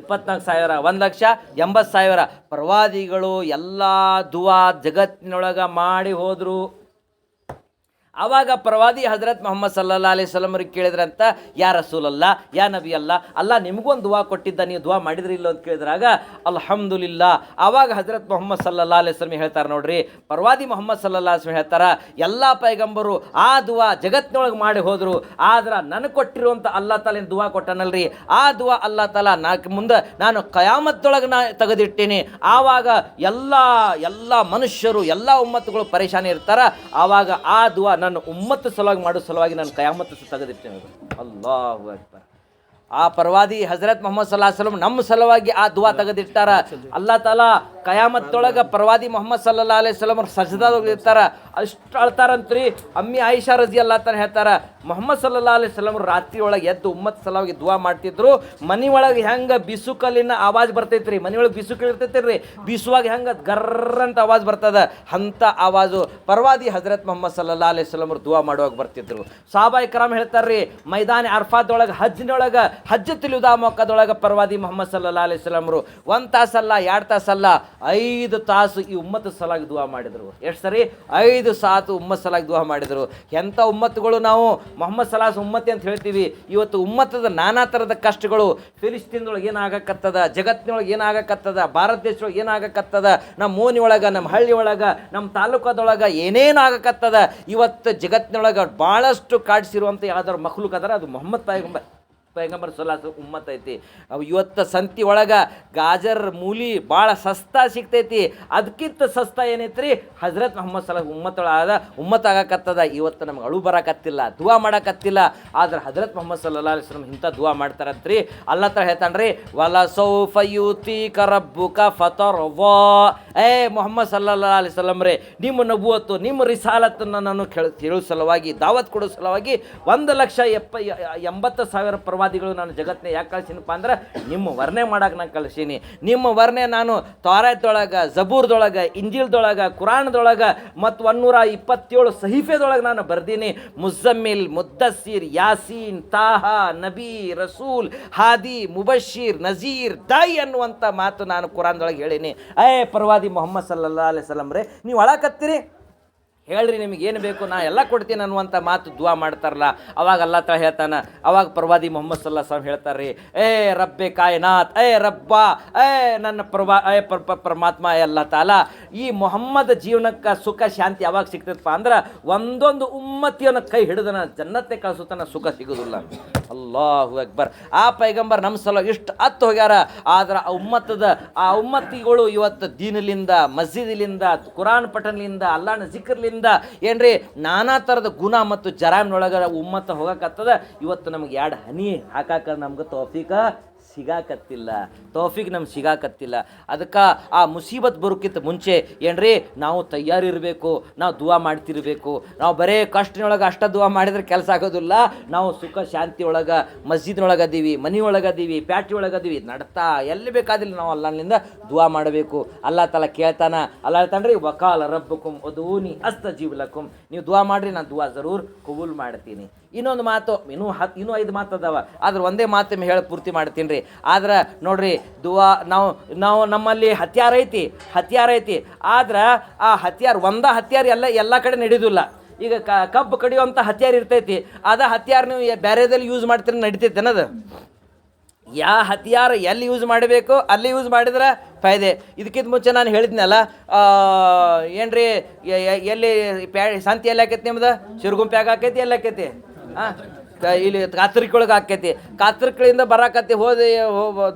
ಇಪ್ಪತ್ನಾಲ್ಕು ಸಾವಿರ, ಒಂದು ಲಕ್ಷ ಎಂಬತ್ತು ಸಾವಿರ. ಪ್ರವಾದಿಗಳು ಎಲ್ಲ ದುವಾ ಜಗತ್ತಿನೊಳಗೆ ಮಾಡಿ ಹೋದರು. ಆವಾಗ ಪ್ರವಾದಿ ಹಜರತ್ ಮೊಹಮ್ಮದ್ ಸಲ್ಲಾ ಅಲಿ ಸ್ವಲಮ್ರಿಗೆ ಕೇಳಿದ್ರಂತ, ಯಾ ರಸೂಲಲ್ಲ ಯಾ ನಬಿ ಅಲ್ಲ ಅಲ್ಲ ಒಂದು ದುವಾ ಕೊಟ್ಟಿದ್ದ, ನೀವು ದುವಾ ಮಾಡಿದ್ರಿ ಇಲ್ಲ? ಅಂತ ಕೇಳಿದ್ರಾಗ ಅಲ್ಹಮ್ದುಲಿಲ್ಲ. ಆವಾಗ ಹಜರತ್ ಮೊಹಮ್ಮದ್ ಸಲ್ಲಾ ಅಲಿ ಸ್ವಲಮ್ ಹೇಳ್ತಾರೆ ನೋಡ್ರಿ, ಪ್ರವಾದಿ ಮೊಹಮ್ಮದ್ ಸಲ್ಲಾ ಅಲಿ ಹೇಳ್ತಾರೆ, ಎಲ್ಲ ಪೈಗಂಬರು ಆ ದುವಾ ಜಗತ್ತಿನೊಳಗೆ ಮಾಡಿ ಹೋದರು, ಆದ್ರೆ ನನಗೆ ಕೊಟ್ಟಿರುವಂಥ ಅಲ್ಲಾ ತಾಲಿನ ದುವಾ ಕೊಟ್ಟನಲ್ರಿ, ಆ ದುವಾ ಅಲ್ಲಾ ತಾಲ ನಾಲ್ಕು ಮುಂದೆ ನಾನು ಕಯಾಮತ್ತೊಳಗೆ ನಾ ತೆಗೆದಿಟ್ಟೇನೆ. ಆವಾಗ ಎಲ್ಲ ಎಲ್ಲ ಮನುಷ್ಯರು, ಎಲ್ಲ ಉಮ್ಮತ್ತುಗಳು ಪರೇಶಾನಿ ಇರ್ತಾರ, ಆವಾಗ ಆ ದುವಾ ನನ್ನ ಉಮ್ಮತ್ತು ಸಲುವಾಗಿ ಮಾಡೋ ಸಲುವಾಗಿ ನಾನು ಕಯಾಮತ್ತು ತೆಗೆದಿಟ್ಟೇನೆ ಅಲ್ಲಾಹು ಅಕ್ಬರ್. ಆ ಪರವಾದಿ ಹಜರತ್ ಮೊಹಮ್ಮದ್ ಸಲ್ಲಾ ಸಲಂ ನಮ್ಮ ಸಲುವಾಗಿ ಆ ದುವಾ ತೆಗೆದಿರ್ತಾರ ಅಲ್ಲಾ ತಾಲ ಕಯಾಮತ್ತೊಳಗೆ ಪರವಾದಿ ಮೊಹಮ್ಮದ್ ಸಲ್ಲಾ ಅಲೈಹಿ ಸಲಂ ಸಜದಾದಾಗ ಇರ್ತಾರ ಅಷ್ಟು ಅಳ್ತಾರಂತ್ರಿ. ಅಮ್ಮಿ ಆಯಿಷಾ ರಜಿ ಅಲ್ಲಾ ತಾನ ಹೇಳ್ತಾರ, ಮೊಹಮ್ಮದ್ ಸಲ್ಲಾ ಅಲೈಹಿ ಸಲಂ ರಾತ್ರಿ ಒಳಗೆ ಎದ್ದು ಉಮ್ಮತ್ ಸಲುವಾಗಿ ದುವಾ ಮಾಡ್ತಿದ್ರು. ಮನಿ ಒಳಗೆ ಹೆಂಗೆ ಬಿಸುಕಲ್ಲಿನ ಆವಾಜ್ ಬರ್ತೈತ್ರಿ? ಮನಿ ಒಳಗೆ ಬಿಸುಕಲ್ ಇರ್ತೈತಿರ್ರಿ ಬಿಸುವಾಗ ಹೆಂಗೆ ಗರ್ರ ಅಂತ ಆವಾಜ್ ಬರ್ತದ? ಅಂಥ ಆವಾಜು ಪರವಾದಿ ಹಜರತ್ ಮೊಹಮ್ಮದ್ ಸಲ್ಲಾ ಅಲೈಹಿ ಸಲಮ್ರು ದುವಾ ಮಾಡುವಾಗ ಬರ್ತಿದ್ರು. ಸಾಬಾಯಿ ಕರಾಮ್ ಹೇಳ್ತಾರ್ರಿ, ಮೈದಾನ ಅರ್ಫಾದೊಳಗೆ, ಹಜ್ಜಿನೊಳಗೆ ಹಜ್ಜ ತಿಳಿಯುವುದ ಮೊಕ್ಕದೊಳಗೆ ಪ್ರವಾದಿ ಮೊಹಮ್ಮದ್ ಸಲ್ಲಾ ಅಲೈಹಿ ಸ್ವಲಾಮರು ಒಂದು ತಾಸಲ್ಲ, ಎರಡು ತಾಸಲ್ಲ, ಐದು ತಾಸು ಈ ಉಮ್ಮತ್ತು ಸಲಾಗಿ ದುವಾ ಮಾಡಿದರು. ಎಷ್ಟು ಸರಿ? ಐದು ಸಾತು ಉಮ್ಮತ್ ಸಲಾಗಿ ದುವಾ ಮಾಡಿದರು. ಎಂಥ ಉಮ್ಮತ್ತುಗಳು ನಾವು? ಮೊಹಮ್ಮದ್ ಸಲಾಸ್ ಉಮ್ಮತಿ ಅಂತ ಹೇಳ್ತೀವಿ. ಇವತ್ತು ಉಮ್ಮತ್ತದ ನಾನಾ ಥರದ ಕಷ್ಟಗಳು ಫಿಲಿಸ್ತೀನ್ದೊಳಗೆ ಏನಾಗಕತ್ತದ, ಜಗತ್ತಿನೊಳಗೆ ಏನಾಗಕತ್ತದ, ಭಾರತ ದೇಶದೊಳಗೆ ಏನಾಗಕತ್ತದ ನಮ್ಮ ಮೋನಿ ಒಳಗೆ ನಮ್ಮ ಹಳ್ಳಿ ಒಳಗೆ ನಮ್ಮ ತಾಲೂಕದೊಳಗೆ ಏನೇನು ಆಗಕತ್ತದ, ಇವತ್ತು ಜಗತ್ತಿನೊಳಗೆ ಭಾಳಷ್ಟು ಕಾಡಿಸಿರುವಂಥ ಯಾವ್ದಾದ್ರು ಮಕ್ಳು ಅದರ, ಅದು ಮೊಹಮ್ಮದ್ ಪೈಗಂಬರ್ ಪೈಗಂಬರ್ ಸಲಾಸ್ ಉಮ್ಮತ್ ಐತಿ ಅವು ಇವತ್ತು ಸಂತಿ ಒಳಗೆ ಗಾಜರ್ ಮೂಲಿ ಭಾಳ ಸಸ್ತಾ ಸಿಗ್ತೈತಿ. ಅದಕ್ಕಿಂತ ಸಸ್ತಾ ಏನೈತ್ರಿ? ಹಜರತ್ ಮೊಹಮ್ಮದ್ ಸಲಾಸ್ ಉಮ್ಮತ್ತೊಳಾದ ಉಮ್ಮತ್ ಆಗಕತ್ತದ ಇವತ್ತು ನಮ್ಗೆ ಅಳು ಬರಾಕತ್ತಿಲ್ಲ, ದುವಾ ಮಾಡಕತ್ತಿಲ್ಲ. ಆದ್ರೆ ಹಜರತ್ ಮೊಹಮ್ಮದ್ ಸಲ್ಲಾ ಅಲಿಸ್ಲಮ್ ಇಂಥ ದುವಾ ಮಾಡ್ತಾರಂತ್ರಿ. ಅಲ್ಲ ಹತ್ರ ಹೇಳ್ತಾನ್ರಿ, ವಲ ಸೌಫ ಯೂತಿ ಕರಬ್ಬುಕ ಫತರ್ ಏ ಮೊಹಮ್ಮದ್ ಸಲ್ಲಾ ಅಲಿಸ್ಲಮ್ ರೀ, ನಿಮ್ಮ ನಬುವತ್ತು, ನಿಮ್ಮ ರಿಸಾಲತ್ತನ್ನು ನಾನು ಕೇಳ ಕೇಳೋ ಸಲುವಾಗಿ ದಾವತ್ ಕೊಡೋ ಸಲುವಾಗಿ ಒಂದು ಲಕ್ಷ ಎಪ್ಪ, ಎಂಬತ್ತು ಸಾವಿರ ಪ್ರವಾದಿಗಳು ನಾನು ಜಗತ್ತನ್ನ ಯಾಕೆ ಕಳಿಸಿನಪ್ಪ ಅಂದ್ರೆ ನಿಮ್ಮ ವರ್ಣೆ ಮಾಡಕ್ಕೆ ನಾನು ಕಳಿಸೀನಿ. ನಿಮ್ಮ ವರ್ಣೆ ನಾನು ತಾರಾಯತ್ದೊಳಗೆ ಜಬೂರ್ದೊಳಗೆ, ಇಂಜಿಲ್ದೊಳಗೆ, ಕುರಾನ್ದೊಳಗೆ ಮತ್ತು ಒನ್ನೂರ ಇಪ್ಪತ್ತೇಳು ಸಹಿಫೆದೊಳಗೆ ನಾನು ಬರ್ದೀನಿ. ಮುಜಮ್ಮಿಲ್ ಮುದ್ದಸ್ಸಿರ್, ಯಾಸೀನ್, ತಾಹಾ, ನಬಿ, ರಸೂಲ್, ಹಾದಿ, ಮುಬಶೀರ್, ನಜೀರ್, ದಾಯಿ ಅನ್ನುವಂಥ ಮಾತು ನಾನು ಕುರಾನ್ದೊಳಗೆ ಹೇಳೀನಿ. ಅಯ್ ಪರ್ವಾದಿ ಮೊಹಮ್ಮದ್ ಸಲ್ಲಾ ಅಲೈಹಿ ಸಲಮ್ ರೇ, ನೀವು ಅಳಕತ್ತೀರಿ? ಹೇಳ್ರಿ, ನಿಮಗೆ ಏನು ಬೇಕು? ನಾ ಎಲ್ಲ ಕೊಡ್ತೀನಿ ಅನ್ನುವಂಥ ಮಾತು ದುವಾ ಮಾಡ್ತಾರಲ್ಲ, ಅವಾಗ ಅಲ್ಲ ತ ಹೇಳ್ತಾನ, ಅವಾಗ ಪ್ರವಾದಿ ಮೊಹಮ್ಮದ್ ಸಲ್ಲಾ ಸಲಮ್ ಹೇಳ್ತಾರೆ ಏ ರಬ್ಬೆ ಕಾಯನಾಥ್ ಏ ರಬ್ಬ, ಏ ನನ್ನ ಪ್ರವಾ, ಏ ಪ್ರ, ಪ್ರ- ಪರಮಾತ್ಮ ಎಲ್ಲ ತಾಲ, ಈ ಮೊಹಮ್ಮದ್ ಜೀವನಕ್ಕೆ ಸುಖ, ಶಾಂತಿ ಯಾವಾಗ ಸಿಗ್ತದಪ್ಪ ಅಂದ್ರೆ ಒಂದೊಂದು ಉಮ್ಮತಿಯನ್ನು ಕೈ ಹಿಡಿದನ ಜನ್ನತ್ತೆ ಕಳಿಸುತ್ತಾನ ಸುಖ ಸಿಗೋದಿಲ್ಲ. ಅಲ್ಲಾಹು ಅಕ್ಬರ್. ಆ ಪೈಗಂಬರ್ ನಮ್ಮ ಸಲ ಇಷ್ಟು ಹತ್ತು ಹೋಗ್ಯಾರ. ಆದ್ರೆ ಆ ಉಮ್ಮತ್ತದ, ಆ ಉಮ್ಮತ್ತಿಗಳು ಇವತ್ತು ದೀನಲಿಂದ ಮಸ್ಜಿದಿಲಿಂದ ಕುರಾನ್ ಪಠನ್ಲಿಂದ ಅಲ್ಲಾನ ಜಿಕ್ರಲಿಂದ ಏನ್ರಿ ನಾನಾ ಥರದ ಗುಣ ಮತ್ತು ಜರಾಮ್ನೊಳಗ ಉಮ್ಮತ್ತ ಹೋಗಕತ್ತದ. ಇವತ್ತು ನಮ್ಗೆ ಎರಡು ಹನಿ ಹಾಕಾಕ ನಮ್ಗೆ ತೋಫೀಕ ಸಿಗಾಕತ್ತಿಲ್ಲ. ತೌಫಿಕ್ ನಮ್ಗೆ ಸಿಗಾಕತ್ತಿಲ್ಲ. ಅದಕ್ಕೆ ಆ ಮುಸೀಬತ್ ಬರೋಕ್ಕಿಂತ ಮುಂಚೆ ಏನ್ರಿ, ನಾವು ತಯಾರಿರಬೇಕು, ನಾವು ದುವಾ ಮಾಡ್ತಿರ್ಬೇಕು. ನಾವು ಬರೇ ಕಷ್ಟನೊಳಗೆ ಅಷ್ಟ ದುವಾ ಮಾಡಿದ್ರೆ ಕೆಲಸ ಆಗೋದಿಲ್ಲ. ನಾವು ಸುಖ ಶಾಂತಿ ಒಳಗೆ ಮಸ್ಜಿದ್ನೊಳಗೆ ಅದೀವಿ ಮನೆಯೊಳಗೆ ಅದೀವಿ ಪ್ಯಾಟ್ರಿ ಒಳಗೆ ಅದೀವಿ ನಡ್ತಾ ಎಲ್ಲಿ ಬೇಕಾದಿಲ್ಲ ನಾವು ಅಲ್ಲಿಂದ ದುವಾ ಮಾಡಬೇಕು. ಅಲ್ಲ ತಲ ಕೇಳ್ತಾನ ಅಲ್ಲ ಹೇಳ್ತಾನ್ರಿ, ವಕಾಲ ರಬ್ಬಕುಂ ಅದೂನಿ ಅಸ್ತ ಜೀವಲಕುಂ ನೀವು ದುವಾ ಮಾಡಿರಿ, ನಾನು ದುವಾ ಜರೂರ್ ಕಬೂಲ್ ಮಾಡ್ತೀನಿ. ಇನ್ನೊಂದು ಮಾತು, ಇನ್ನೂ ಹತ್ತು ಇನ್ನೂ ಐದು ಮಾತು ಅದಾವ. ಆದ್ರೆ ಒಂದೇ ಮಾತು ಹೇಳಿ ಪೂರ್ತಿ ಮಾಡ್ತೀನಿ ರೀ. ಆದ್ರೆ ನೋಡ್ರಿ, ದುವಾ, ನಾವು ನಾವು ನಮ್ಮಲ್ಲಿ ಹತ್ಯಾರ ಐತಿ ಹತ್ಯಾರ ಐತಿ. ಆದ್ರೆ ಆ ಹತ್ಯಾರ ಒಂದ ಹತ್ಯಾರ ಎಲ್ಲ ಎಲ್ಲ ಕಡೆ ನಡೆಯೋದಿಲ್ಲ ಈಗ ಕಬ್ಬು ಕಡಿಯುವಂಥ ಹತ್ಯಾರ ಇರ್ತೈತಿ. ಅದ ಹತ್ಯಾರ ನೀವು ಬೇರೆದಲ್ಲಿ ಯೂಸ್ ಮಾಡ್ತೀರಿ ನಡಿತೈತೆ ಅನ್ನೋದು ಯಾ ಹತ್ಯಾರ ಎಲ್ಲಿ ಯೂಸ್ ಮಾಡಬೇಕು, ಅಲ್ಲಿ ಯೂಸ್ ಮಾಡಿದ್ರೆ ಫಾಯ್ದೆ. ಇದಕ್ಕಿಂತ ಮುಂಚೆ ನಾನು ಹೇಳಿದ್ನಲ್ಲ ಎ- ಎ- ಎಲ್ಲಿ ಪ್ಯಾ ಸಂತಿ ಎಲ್ಲಿ ಆಕೈತಿ ನಿಮ್ದು? ಶಿರ್ಗುಂಪ್ಯಾಗ ಆಕೈತಿ, ಎಲ್ಲಿ ಆಕೈತಿ? ಇಲ್ಲಿ ಕಾತ್ರಿಕೊಳಗೆ ಆಕೈತಿ. ಕಾತ್ರಿಕಳಿಂದ ಬರಾಕತ್ತಿ ಹೋದ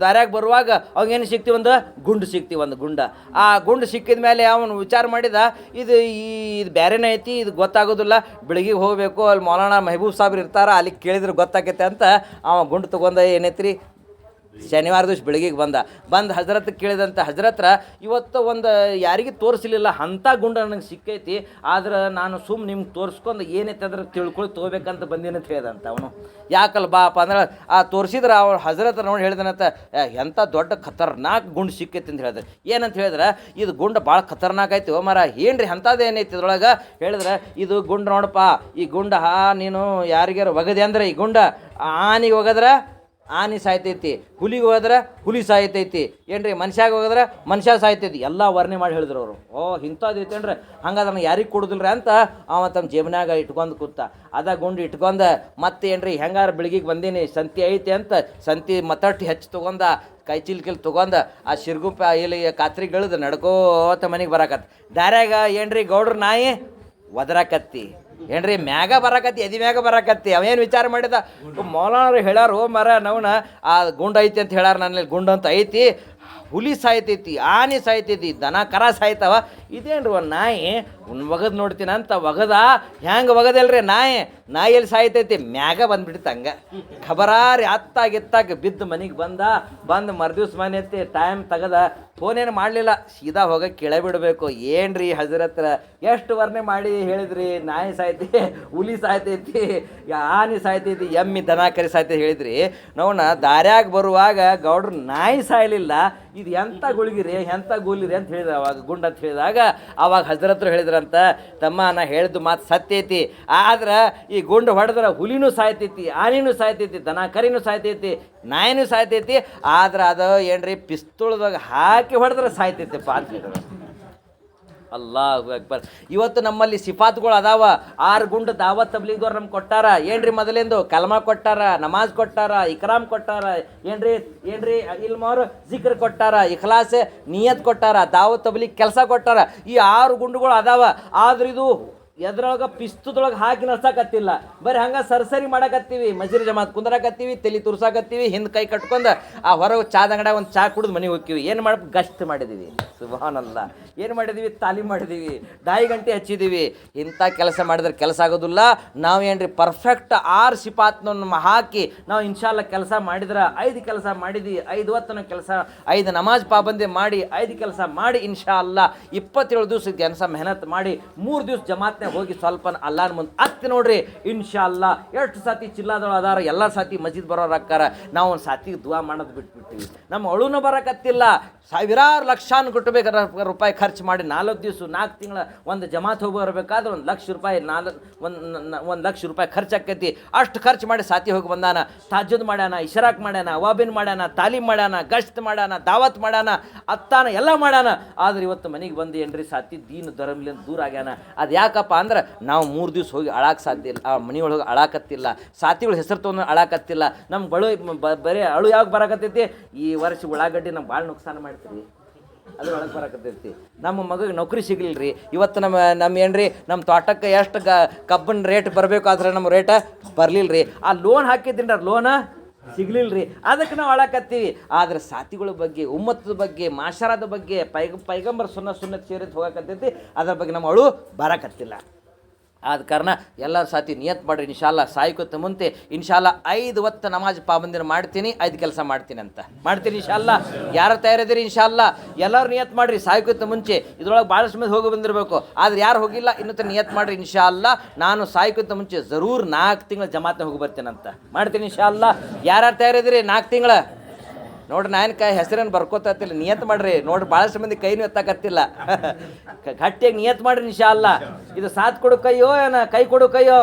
ದಾರ್ಯಾಗ ಬರುವಾಗ ಅವಾಗೇನು ಸಿಕ್ತಿ ಒಂದು? ಗುಂಡು ಸಿಕ್ತಿ ಒಂದು, ಗುಂಡ. ಆ ಗುಂಡು ಸಿಕ್ಕಿದ ಮೇಲೆ ಅವನು ವಿಚಾರ ಮಾಡಿದ, ಇದು ಈ, ಇದು ಬೇರೆನೇ ಐತಿ? ಇದು ಗೊತ್ತಾಗೋದಿಲ್ಲ. ಬೆಳಗ್ಗೆ ಹೋಗಬೇಕು, ಅಲ್ಲಿ ಮೌಲಾನ ಮೆಹಬೂಬ್ ಸಾಬ್ರು ಇರ್ತಾರ, ಅಲ್ಲಿ ಕೇಳಿದ್ರೆ ಗೊತ್ತಾಕೈತೆ ಅಂತ ಅವ ಗುಂಡು ತೊಗೊಂಡ, ಏನೈತ್ರಿ? ಶನಿವಾರ ದಿವಸ ಬೆಳಗ್ಗೆಗೆ ಬಂದ. ಬಂದು ಹಜರತ್ ಕೇಳಿದಂತ ಹಜರತ್ರ ಇವತ್ತು ಒಂದು ಯಾರಿಗೆ ತೋರಿಸಲಿಲ್ಲ ಅಂಥ ಗುಂಡ ನನಗೆ ಸಿಕ್ಕೈತಿ ಆದ್ರೆ ನಾನು ಸುಮ್ಮ ನಿಮ್ಗೆ ತೋರಿಸ್ಕೊಂಡು ಏನೈತೆ ಅದ್ರ ತಿಳ್ಕೊಳ್ಳಿ ತೊಗೋಬೇಕಂತ ಬಂದೀನಿ ಹೇಳ್ದಂತ ಅವನು. ಯಾಕಲ್ಲ ಬಾಪ ಅಂದ್ರೆ ಆ ತೋರಿಸಿದ್ರೆ ಅವ್ರು ಹಜರತ್ ನೋಡಿ ಹೇಳ್ದನಂತ "ಏ, ಎಂಥ ದೊಡ್ಡ ಖತರ್ನಾಕ್ ಗುಂಡು ಸಿಕ್ಕೈತಿ ಅಂತ ಹೇಳಿದ್ರೆ ಏನಂತ ಹೇಳಿದ್ರೆ ಇದು ಗುಂಡು ಭಾಳ ಖತರ್ನಾಕ್ ಐತಿ ಓ ಏನು ಏನ್ರಿ ಅಂಥದ್ದು ಏನೈತಿ ಇದ್ರೊಳಗೆ? ಹೇಳಿದ್ರೆ ಇದು ಗುಂಡು ನೋಡಪ್ಪ ಈ ಗುಂಡ ಹಾ ನೀನು ಯಾರಿಗಾರು ಒಗದೆ ಅಂದ್ರೆ ಈ ಗುಂಡ ಆನಿಗೆ ಒಗದ್ರೆ ಆನೆ ಸಾಯ್ತೈತಿ, ಹುಲಿಗೆ ಹೋದ್ರೆ ಹುಲಿ ಸಾಯ್ತೈತಿ, ಏನ್ರಿ, ಮನುಷ್ಯಾಗ ಹೋದ್ರೆ ಮನುಷ್ಯ ಸಾಯ್ತೈತಿ, ಎಲ್ಲ ವರ್ಣೆ ಮಾಡಿ ಹೇಳಿದ್ರು ಅವರು. ಓ, ಇಂಥದ್ದು ಐತೇನ್ರಿ ಹಂಗಾದ್ರೆ ನಾನು ಯಾರಿಗೆ ಕೊಡೋದಿಲ್ಲ ಅಂತ ಅವ ತಮ್ಮ ಜೇಬನಾಗ ಇಟ್ಕೊಂಡು ಕೂತ, ಅದ ಗುಂಡು ಇಟ್ಕೊಂಡ, ಮತ್ತೆ ಏನ್ರಿ, ಹೆಂಗಾರ ಬೆಳಗ್ಗೆ ಬಂದೀನಿ, ಸಂತಿ ಐತಿ ಅಂತ ಸಂತಿ ಮತ್ತಟ್ಟು ಹೆಚ್ಚು ತೊಗೊಂಡ, ಕೈ ಚಿಲ್ಕಿಲ್ ತೊಗೊಂಡ, ಆ ಶಿರ್ಗುಂಪ ಇಲ್ಲಿ ಕಾತ್ರಿಗಳಿದ್ ನಡ್ಕೋತ ಮನೆಗೆ ಬರಾಕತ್ತ. ದಾರ್ಯಾಗ ಏನ್ರಿ, ಗೌಡ್ರ ನಾಯಿ ಒದರಾಕತ್ತಿ. ಏನ್ರಿ ಮ್ಯಾಗ ಬರಾಕತ್ತಿ ಎದಿ ಮ್ಯಾಗ ಬರಾಕತ್ತಿ ಅವೇನು ವಿಚಾರ ಮಾಡಿದ? ಮೌಲಾನರು ಹೇಳ್ಯಾರ ಓ ಮರ ನವನ ಆ ಗುಂಡ ಐತಿ ಅಂತ ಹೇಳ್ಯಾರ ನನ್ನಲ್ಲಿ ಗುಂಡ ಅಂತ ಐತಿ ಹುಲಿ ಸಾಯ್ತೈತಿ ಆನೆ ಸಾಯ್ತೈತಿ ದನ ಕರ ಸಾಯ್ತವ. ಇದೇನ್ರಿ ಒಂದು ನಾಯಿ ಒಂದು ಒಗದ್ ನೋಡ್ತೀನಿ ಅಂತ ಒಗದ? ಹೆಂಗೆ ಒಗದಲ್ರಿ ನಾಯಿ? ನಾಯಿ ಎಲ್ಲಿ ಸಾಯ್ತೈತಿ, ಮ್ಯಾಗ ಬಂದ್ಬಿಡ್ತು ಹಂಗೆ. ಖಬರಾರಿ ಅತ್ತಾಗ ಎತ್ತಾಗ ಬಿದ್ದು ಮನೆಗೆ ಬಂದ, ಬಂದು ಮರ್ದಿವ್ಸ ಮನೆ ಎತ್ತಿ ಟೈಮ್ ತೆಗದ ಫೋನೇನು ಮಾಡಲಿಲ್ಲ. ಸೀದಾ ಹೋಗ ಬಿಡಬೇಕು. ಏನ್ರಿ ಹಜರತ್ರ? ಎಷ್ಟು ವರ್ಣೆ ಮಾಡಿ ಹೇಳಿದ್ರಿ? ನಾಯಿ ಸಾಯ್ತಿ ಹುಲಿ ಸಾಯ್ತೈತಿ, ಆನೆ ಸಾಯ್ತೈತಿ, ಎಮ್ಮಿ ದನ ಕರಿ ಸಾಯ್ತೈತಿ ಹೇಳಿದ್ರಿ. ನೋಣ ದಾರ್ಯಾಗ ಬರುವಾಗ ಗೌಡ್ರು ನಾಯಿ ಸಾಯಲಿಲ್ಲ. ಇದು ಎಂಥ ಗುಳಿಗಿರಿ ಎಂಥ ಗೂಲಿರಿ ಅಂತ ಹೇಳಿದ್ರು ಅವಾಗ ಗುಂಡ ಅಂತ ಹೇಳಿದಾಗ, ಅವಾಗ ಹಜರತ್ರು ಹೇಳಿದ್ರಂತ ತಮ್ಮ ನಾ ಹೇಳಿದ್ದು ಮಾತು ಸತ್ಯ ಐತಿ. ಆದ್ರೆ ಈ ಗುಂಡು ಹೊಡೆದ್ರೆ ಹುಲಿನೂ ಸಾಯ್ತೈತಿ, ಆನೆನೂ ಸಾಯ್ತೈತಿ ದನ ಕರಿನೂ ಸಾಯ್ತೈತಿ, ನಾಯಿನೂ ಸಾಯ್ತೈತಿ. ಆದ್ರೆ ಅದು ಏನ್ರಿ, ಪಿಸ್ತೂಳದಾಗ ಹಾಕಿ ಹೊಡೆದ್ರೆ ಸಾಯ್ತೈತಿ ಅಂತ ಹೇಳಿದ್ರು. ಅಲ್ಲಾಹು ಅಕ್ಬರ್. ಇವತ್ತು ನಮ್ಮಲ್ಲಿ ಸಿಫಾತ್ಗಳು ಅದಾವ. ಆರು ಗುಂಡು ದಾವತ್ ತಬ್ಲಿಗ್ದವ್ರು ನಮ್ಗೆ ಕೊಟ್ಟಾರ. ಏನ್ರಿ ಮೊದಲಿಂದು? ಕಲ್ಮಾ ಕೊಟ್ಟಾರ, ನಮಾಜ್ ಕೊಟ್ಟಾರ, ಇಕ್ರಾಮ್ ಕೊಟ್ಟಾರ, ಏನ್ರಿ ಏನ್ರಿ ಇಲ್ಮವ್ರು ಜಿಕ್ರ್ ಕೊಟ್ಟಾರ, ಇಖ್ಲಾಸ್, ನಿಯತ್ ಕೊಟ್ಟಾರ, ದಾವತ್ ತಬ್ಲಿಗ್ ಕೆಲಸ ಕೊಟ್ಟಾರ. ಈ ಆರು ಗುಂಡುಗಳು ಅದಾವ. ಆದ್ರೆ ಇದು ಎದ್ರೊಳಗೆ ಪಿಸ್ತುದೊಳಗೆ ಹಾಕಿ ನಡ್ಸಕತ್ತಿಲ್ಲ ಬರೀ ಹಂಗೆ ಸರ್ಸರಿ ಮಾಡಕತ್ತೀವಿ ಮಜೀರ್ ಜಮಾತ್ ಕುಂದ್ರಾಕತ್ತೀವಿ, ತಲೆ ತುರ್ಸಾಕತ್ತೀವಿ, ಹಿಂದೆ ಕೈ ಕಟ್ಕೊಂಡು ಆ ಹೊರಗೆ ಚಾದ ಅಂಗಡ ಒಂದು ಚಾ ಕುಡಿದು ಮನೆಗೆ ಹೋಗ್ತೀವಿ ಏನು ಮಾಡ ಗಸ್ಟ್ ಮಾಡಿದೀವಿ. ಸುಭಾನಲ್ಲ. ಏನು ಮಾಡಿದೀವಿ? ತಾಲಿ ಮಾಡಿದೀವಿ. ದಾಯಿ ಗಂಟೆ ಹಚ್ಚಿದ್ದೀವಿ ಇಂಥ ಕೆಲಸ ಮಾಡಿದ್ರೆ ಕೆಲಸ ಆಗೋದಿಲ್ಲ. ನಾವು ಏನ್ರಿ ಪರ್ಫೆಕ್ಟ್ ಆರು ಸಿಪಾತ್ನ ಹಾಕಿ ನಾವು ಇನ್ಶಾಲ್ಲ ಕೆಲಸ ಮಾಡಿದ್ರೆ ಐದು ಕೆಲಸ ಮಾಡಿದ್ವಿ. ಐದು ಹೊತ್ತನ ಕೆಲಸ, ಐದು ನಮಾಜ್ ಪಾಬಂದಿ ಮಾಡಿ, ಐದು ಕೆಲಸ ಮಾಡಿ ಇನ್ಶಾ ಅಲ್ಲ ಇಪ್ಪತ್ತೇಳು ದಿವಸ ಕೆಲಸ ಮೆಹನತ್ ಮಾಡಿ ಮೂರು ದಿವಸ ಜಮಾತ್ನಾಗ ಹೋಗಿ ಸ್ವಲ್ಪ ಅಲ್ಲಾರ ಮುಂದೆ ಹತ್ತಿ ನೋಡ್ರಿ. ಇನ್ಶಾ ಅಲ್ಲ ಎಷ್ಟು ಸಾತಿ ಚಿಲ್ಲಾದೊಳ ಅದಾರ, ಎಲ್ಲ ಸಾತಿ ಮಸ್ಜಿದ್ ಬರೋರು ಅಕ್ಕಾರ ನಾವು ಒಂದು ಸಾತಿ ದುವಾ ಮಾಡೋದು ಬಿಟ್ಬಿಟ್ಟಿವಿ ನಮ್ಮ ಅಳುನ ಬರಕತ್ತಿಲ್ಲ. ಸಾವಿರಾರು ಲಕ್ಷಾನು ಕೊಟ್ಟಬೇಕಾದ ರೂಪಾಯಿ ಖರ್ಚು ಮಾಡಿ ನಾಲ್ಕು ದಿವಸ, ನಾಲ್ಕು ತಿಂಗಳ ಒಂದು ಜಮಾತ್ ಹೋಗಿ ಬರಬೇಕಾದ್ರೆ ಒಂದು ಲಕ್ಷ ರೂಪಾಯಿ ನಾಲ್ಕು ಒಂದು ಒಂದು ಲಕ್ಷ ರೂಪಾಯಿ ಖರ್ಚು ಆಕೈತಿ ಅಷ್ಟು ಖರ್ಚು ಮಾಡಿ ಸಾತಿ ಹೋಗಿ ಬಂದಾನ. ತಾಜದ್ ಮಾಡ್ಯಾನ, ಇಶರಾಕ್ ಮಾಡ್ಯಾನ ವಾಬಿನ್ ಮಾಡ್ಯಾನ, ತಾಲೀಮ್ ಮಾಡ್ಯಾನ, ಗಶ್ತ್ ಮಾಡ್ಯಾನ, ದಾವತ್ ಮಾಡ್ಯಾನ, ಅತ್ತಾನ ಎಲ್ಲ ಮಾಡ್ಯಾನ. ಆದ್ರೆ ಇವತ್ತು ಮನೆಗೆ ಬಂದು ಏನ್ರಿ ಸಾತಿ ದೀನ್ ಧರ್ಮಲಿಂದ ದೂರ ಆಗ್ಯಾನ. ಅದು ಯಾಕಪ್ಪ ಅಂದ್ರೆ ನಾವು ಮೂರು ದಿವಸ ಹೋಗಿ ಅಳಾಕ್ ಸಾಧ್ಯ ಇಲ್ಲ, ಆ ಮನೆಯೊಳಗೆ ಅಳಾಕತ್ತಿಲ್ಲ, ಸಾತಿಗಳು ಹೆಸರು ತೊಗೊಂಡು ಅಳಾಕತ್ತಿಲ್ಲ. ನಮ್ಮ ಬಳು ಬರೀ ಅಳು ಯಾವಾಗ ಬರಾಕತ್ತೈತಿ? ಈ ವರ್ಷ ಉಳ್ಳಾಗಡ್ಡಿ ನಮ್ಗೆ ಭಾಳ ನುಕ್ಸಾನ ಮಾಡ್ತೀವಿ ಅದ್ರೊಳಗೆ ಬರಕತ್ತೈತಿ. ನಮ್ಮ ಮಗಗೆ ನೌಕರಿ ಸಿಗಲಿಲ್ಲ ರೀ ಇವತ್ತು ನಮ್ಮ ನಮ್ಮ ಏನ್ರಿ, ನಮ್ಮ ತೋಟಕ್ಕೆ ಎಷ್ಟು ಕಬ್ಬಿನ ರೇಟ್ ಬರಬೇಕು ಆದ್ರೆ ನಮ್ಮ ರೇಟ ಬರಲಿಲ್ಲ ರೀ ಆ ಲೋನ್ ಹಾಕಿದ್ದೀನಿ ಲೋನ ಸಿಗ್ಲಿಲ್ಲ ರೀ ಅದಕ್ಕೆ ನಾವು ಅಳಕತ್ತೀವಿ. ಆದ್ರೆ ಸಾತಿಗಳ ಬಗ್ಗೆ ಉಮ್ಮತ್ತದ ಬಗ್ಗೆ ಮಾಶಾರದ ಬಗ್ಗೆ ಪೈಗ, ಪೈಗಂಬರ್ ಸುನ್ನ ಸುನ್ನತ್ ಸೇರಿದ್ ಹೋಗಕತ್ತೈತಿ. ಅದ್ರ ಬಗ್ಗೆ ನಮ್ಮ ಅಳು ಬರಾಕತ್ತಿಲ್ಲ. ಆದ ಕಾರಣ ಎಲ್ಲರ ಸಾತಿ ನಿಯತ್ ಮಾಡ್ರಿ ಇನ್ಶಾಲ್ಲ ಸಾಯ್ಕೊತ ಮುಂತೆ. ಇನ್ಶಾಲ್ಲ ಐದು ಹೊತ್ತು ನಮಾಜ್ ಪಾಬಂದಿನ ಮಾಡ್ತೀನಿ, ಐದು ಕೆಲಸ ಮಾಡ್ತೀನಿ ಅಂತ. ಮಾಡ್ತೀನಿ ಇನ್ಶಾಲ್ಲ ಯಾರು ತಯಾರಿದ್ದೀರಿ ಇನ್ಶಾಲ್ಲ ಎಲ್ಲರೂ ನಿಯತ್ ಮಾಡ್ರಿ, ಸಾಯ್ಕೊತ ಮುಂಚೆ. ಇದ್ರೊಳಗೆ ಭಾಳಷ್ಟು ಮಂದಿ ಹೋಗಿ ಬಂದಿರಬೇಕು. ಆದ್ರೆ ಯಾರು ಹೋಗಿಲ್ಲ ಇನ್ನೊತ್ತ ನಿಯತ್ ಮಾಡ್ರಿ ಇನ್ಶಾಲ್ಲ ನಾನು ಸಾಯ್ಕೊತ ಮುಂಚೆ ಜರೂರ್ ನಾಲ್ಕು ತಿಂಗಳ ಜಮಾತ್ನ ಹೋಗಿ ಬರ್ತೀನಂತ. ಮಾಡ್ತೀನಿ ಇನ್ಶಾಲ್ಲ ಯಾರ್ಯಾರು ತಯಾರಿದ್ದೀರಿ? ನಾಲ್ಕು ತಿಂಗಳ. ನೋಡ್ರಿ ನಾನು ಕೈ ಹೆಸರೇನು ಬರ್ಕೋತಿಲ್ಲ ನಿಯತ್ ಮಾಡ್ರಿ. ನೋಡ್ರಿ ಭಾಳಷ್ಟು ಮಂದಿ ಕೈನೂ ಎತ್ತಾಕತ್ತಿಲ್ಲ ಗಟ್ಟಿಯಾಗಿ ನಿಯತ್ ಮಾಡ್ರಿ ನಿಶಾ ಅಲ್ಲ. ಇದು ಸಾಥ್ ಕೊಡು ಕೈಯೋ ಏನ? ಕೈ ಕೊಡು ಕೈಯೋ?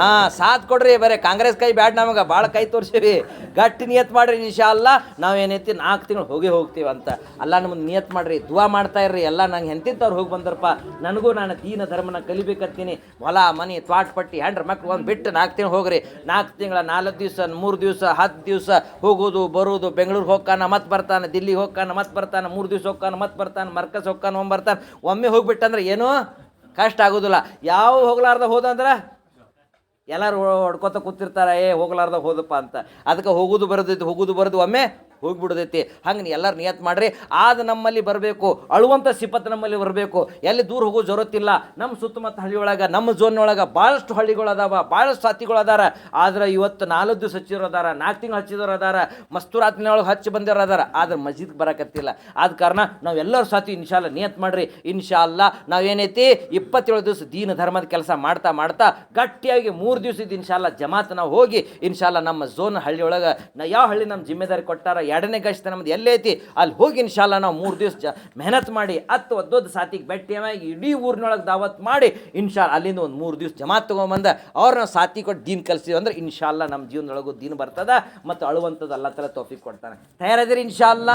ಹಾ, ಸಾಥ್ ಕೊಡ್ರಿ. ಬರೀ ಕಾಂಗ್ರೆಸ್ ಕೈ ಬ್ಯಾಡ್ ನಮಗೆ. ಭಾಳ ಕೈ ತೋರ್ಸಿವಿ ಗಟ್ಟಿ ನಿಯತ್ ಮಾಡ್ರಿ ನಿಶಾ ಅಲ್ಲ. ನಾವೇನೈತಿ ನಾಲ್ಕು ತಿಂಗಳು ಹೋಗಿ ಹೋಗ್ತೀವಿ ಅಂತ ಅಲ್ಲ ನಮ್ಮ ನಿಯತ್ ಮಾಡ್ರಿ. ದುವಾ ಮಾಡ್ತಾ ಇರ್ರಿ. ಎಲ್ಲ ನಂಗೆ ಎಂತಿಂತವ್ರು ಹೋಗಿ ಬಂದರಪ್ಪ. ನನಗೂ ನಾನು ದೀನ ಧರ್ಮನ ಕಲಿಬೇಕತ್ತೀನಿ. ಹೊಲ, ಮನೆ, ತ್ವಾಟ್ ಪಟ್ಟಿ, ಹೆಂಡ್ರ ಮಕ್ಳು ಒಂದು ಬಿಟ್ಟು ನಾಲ್ಕು ತಿಂಗಳು ಹೋಗ್ರಿ. ನಾಲ್ಕು ತಿಂಗಳ ನಾಲ್ಕು ದಿವಸ, ಮೂರು ದಿವಸ, ಹತ್ತು ದಿವಸ ಹೋಗೋದು, ಬರೋದು ಬೆಂಗಳೂರಿಗೆ ಹೋಗ್ಕಾನ ಮತ್ತೆ ಬರ್ತಾನೆ, ದಿಲ್ಲಿಗೆ ಹೋಗ್ಕಾನ ಮತ್ತೆ ಬರ್ತಾನೆ, ಮೂರು ದಿವಸ ಹೋಗ್ಕಾನ ಮತ್ತೆ ಬರ್ತಾನೆ, ಮರ್ಕಸ್ ಹೋಗ್ಕಾನ ಒಮ್ಮೆ ಬರ್ತಾನೆ, ಒಮ್ಮೆ ಹೋಗ್ಬಿಟ್ಟಂದ್ರೆ ಏನೂ? ಕಷ್ಟ ಆಗೋದಿಲ್ಲ. ಯಾವ ಹೋಗ್ಲಾರ್ದ ಹೋದಂದ್ರೆ ಎಲ್ಲರೂ ಹೊಡ್ಕೊತ ಕೂತಿರ್ತಾರೆ, ಏ, ಹೋಗ್ಲಾರ್ದ ಹೋದಪ್ಪ ಅಂತ. ಅದಕ್ಕೆ ಹೋಗೋದು ಬರೋದು ಹೋಗೋದು ಬರೋದು ಒಮ್ಮೆ ಹೋಗ್ಬಿಡ್ದೈತಿ ಹಂಗೆ ನೀ ಎಲ್ಲರೂ ನಿಯತ್ ಮಾಡ್ರಿ. ಆದ ನಮ್ಮಲ್ಲಿ ಬರಬೇಕು. ಅಳುವಂಥ ಸಿಪತ್ ನಮ್ಮಲ್ಲಿ ಬರಬೇಕು. ಎಲ್ಲಿ ದೂರ ಹೋಗೋ ಜರುತ್ತಿಲ್ಲ. ನಮ್ಮ ಸುತ್ತಮುತ್ತ ಹಳ್ಳಿ ಒಳಗೆ ನಮ್ಮ ಝೋನ್ನೊಳಗೆ ಭಾಳಷ್ಟು ಹಳ್ಳಿಗಳು ಅದಾವ ಭಾಳಷ್ಟು ಸಾತಿಗಳು ಅದಾರ. ಆದ್ರೆ ಇವತ್ತು ನಾಲ್ಕು ದಿವಸ ಹಚ್ಚಿರೋ ಅದಾರ, ನಾಲ್ಕು ತಿಂಗಳು ಹಚ್ಚಿದವ್ರು ಅದಾರ, ಮಸ್ತೂರಾತ್ರಿನೊಳಗೆ ಹಚ್ಚಿ ಬಂದಿರೋ ಅದಾರ. ಆದ್ರೆ ಮಸ್ಜಿದ್ಗೆ ಬರಕತ್ತಿಲ್ಲ. ಆದ ಕಾರಣ ನಾವೆಲ್ಲರೂ ಸಾತಿ ಇನ್ಶಾಲ್ಲ ನಿಯತ್ ಮಾಡ್ರಿ. ಇನ್ಶಾಲ್ಲ ನಾವೇನೈತಿ ಇಪ್ಪತ್ತೇಳು ದಿವಸ ದೀನ ಧರ್ಮದ ಕೆಲಸ ಮಾಡ್ತಾ ಮಾಡ್ತಾ ಗಟ್ಟಿಯಾಗಿ ಮೂರು ದಿವಸದ ಇನ್ಶಾಲ್ಲ ಜಮಾತ್ ನಾವು ಹೋಗಿ ಇನ್ಶಾಲ್ಲ ನಮ್ಮ ಝೋನ್ ಹಳ್ಳಿ ಒಳಗೆ ನಾ ಯಾವ ಹಳ್ಳಿ ನಮ್ಮ ಜಿಮ್ಮೆದಾರಿ ಕೊಟ್ಟಾರ ಎರಡನೇ ಗಷ್ಟ ನಮ್ದು ಎಲ್ಲೈತಿ ಅಲ್ಲಿ ಹೋಗಿ ಇನ್ಶಾಲ್ಲ ನಾವು ಮೂರು ದಿವಸ ಜ ಮೆಹನತ್ ಮಾಡಿ, ಹತ್ತು ಒದ್ದೊದ್ದ ಸಾತಿಗೆ ಬೆಟ್ಟಿಯಾಗಿ ಇಡೀ ಊರಿನೊಳಗೆ ದಾವತ್ ಮಾಡಿ ಇನ್ಶಾ ಅಲ್ಲಿಂದ ಒಂದು ಮೂರು ದಿವಸ ಜಮಾತ್ ತೊಗೊಂಬಂದ ಅವ್ರನ್ನ ಸಾತಿ ಕೊಟ್ಟು ದೀನ್ ಕಲಿಸಿದ್ವಿ ಅಂದ್ರೆ ಇನ್ಶಾಲ್ಲ ನಮ್ಮ ಜೀವನದೊಳಗೂ ದೀನ್ ಬರ್ತದ ಮತ್ತು ಅಳುವಂಥದ್ದು ಅಲ್ಲ ಥರ ತೋಫಿಕ್ ಕೊಡ್ತಾನೆ. ತಯಾರದಿರಿ ಇನ್ಶಾಲ್ಲ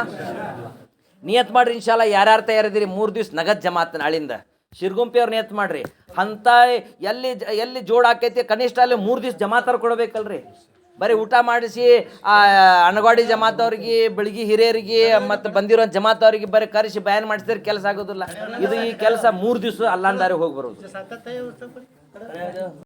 ನಿಯತ್ ಮಾಡ್ರಿ ಇನ್ಶಾಲ್ಲ ಯಾರ್ಯಾರು ತಯಾರಿದ್ದೀರಿ? ಮೂರು ದಿವ್ಸ ನಗದ್ ಜಮಾತ್ ನಾಳಿಂದ ಶಿರ್ಗುಂಪಿ ಅವ್ರು ನಿಯತ್ ಮಾಡ್ರಿ. ಅಂತ ಎಲ್ಲಿ ಎಲ್ಲಿ ಜೋಡ್ ಆಕೈತಿ ಕನಿಷ್ಠ ಅಲ್ಲಿ ಮೂರು ದಿವ್ಸ ಜಮಾತಾರು ಕೊಡ್ಬೇಕಲ್ರಿ? ಬರೀ ಊಟ ಮಾಡಿಸಿ, ಆ ಅಣಗಾಡಿ ಜಮಾತವ್ರಿಗೆ ಬೆಳಗ್ಗೆ ಹಿರಿಯರಿಗೆ, ಮತ್ತು ಬಂದಿರೋ ಜಮಾತವ್ರಿಗೆ ಬರೀ ಕರೆಸಿ ಬಯಾನ್ ಮಾಡಿಸಿದ್ರೆ ಕೆಲಸ ಆಗೋದಿಲ್ಲ. ಇದು ಈ ಕೆಲಸ ಮೂರು ದಿವಸ ಅಲ್ಲಾಂದಾರಿ ಹೋಗಿ ಬರೋದು